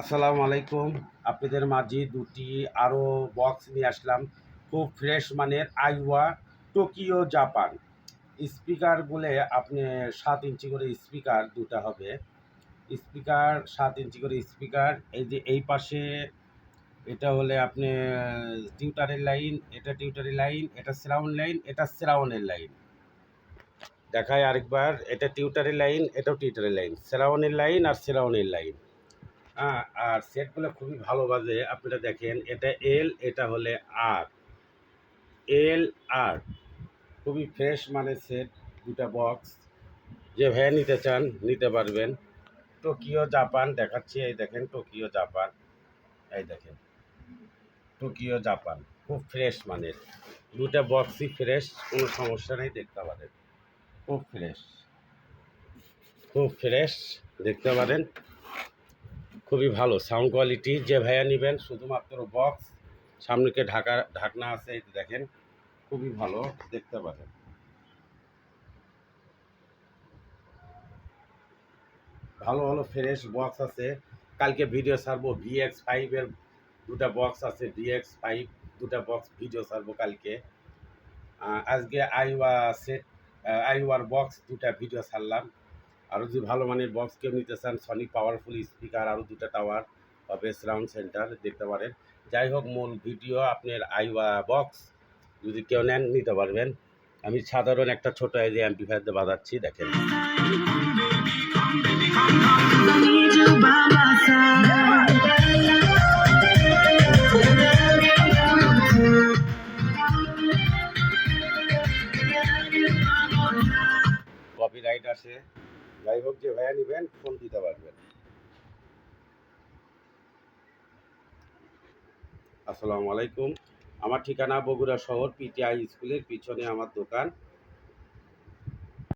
আসসালামু আলাইকুম। আপনাদের মাঝে দুটি আরও বক্স নিয়ে আসলাম। খুব ফ্রেশ মানের আইওয়া টোকিও জাপান। স্পিকারগুলো আপনি সাত ইঞ্চি করে স্পিকার দুটা হবে। স্পিকার, সাত ইঞ্চি করে স্পিকার। এই যে এই পাশে এটা হলে আপনি টিউটারের লাইন, এটা টিউটারের লাইন, এটা সেরাউন্ড লাইন, এটা সেরাউনের লাইন। দেখায় আরেকবার, এটা টিউটারের লাইন, এটাও টিউটারের লাইন। সেরাউনের লাইন আর সেরাউনের লাইন। হ্যাঁ আর সেটগুলো খুবই ভালো বাজে, আপনারা দেখেন, এটা এল এটা হলে আর এল আর খুবই ফ্রেশ মানে সেট দুটা বক্স যে ভাইয়া নিতে চান, নিতে পারবেন। টোকিও জাপান দেখাচ্ছি, এই দেখেন টোকিও জাপান এই দেখেন টোকিও জাপান খুব ফ্রেশ মানের। দুটা বক্সই ফ্রেশ কোনো সমস্যা নেই, দেখতে পারেন। খুব ফ্রেশ খুব ফ্রেশ দেখতে পারেন। খুবই ভালো। সাউন্ড কোয়ালিটি যে ভাইয়া নেবেন, শুধুমাত্র বক্স সামনেকে ঢাকা, ঢাকনা আছে দেখেন, খুবই ভালো, দেখতে পারেন ভালো ভালো ফ্রেশ বক্স আছে। কালকে ভিডিও ছাড়বো ভিএক্স ফাইভের দুটা বক্স আছে ভিএক্স ফাইভ দুটা বক্স ভিডিও ছাড়বো কালকে। আজকে আইওয়া সেট আইওয়ার বক্স দুটা ভিডিও ছাড়লাম। আরও যদি ভালো মানের বক্স কেউ নিতে চান সনি পাওয়ারফুল স্পিকার আরও দুটো টাওয়ার বা বেস রাউন্ড সেন্টার দেখতে পারেন। যাই হোক, মূল ভিডিও আপনার আইওয়া বক্স যদি কেউ নেন, নিতে পারবেন। আমি সাধারণ একটা ছোটো এই যে অ্যাম্পিফায়ার দিয়ে বাজাচ্ছি, দেখেন। I need you by my side. Copyright আসে যাই হোক যে ভাইয়া নেবেন, ফোন দিতে পারবেন। আসসালামু আলাইকুম। আমার ঠিকানা বগুড়া শহর, পিটিআই স্কুলের পিছনে আমার দোকান।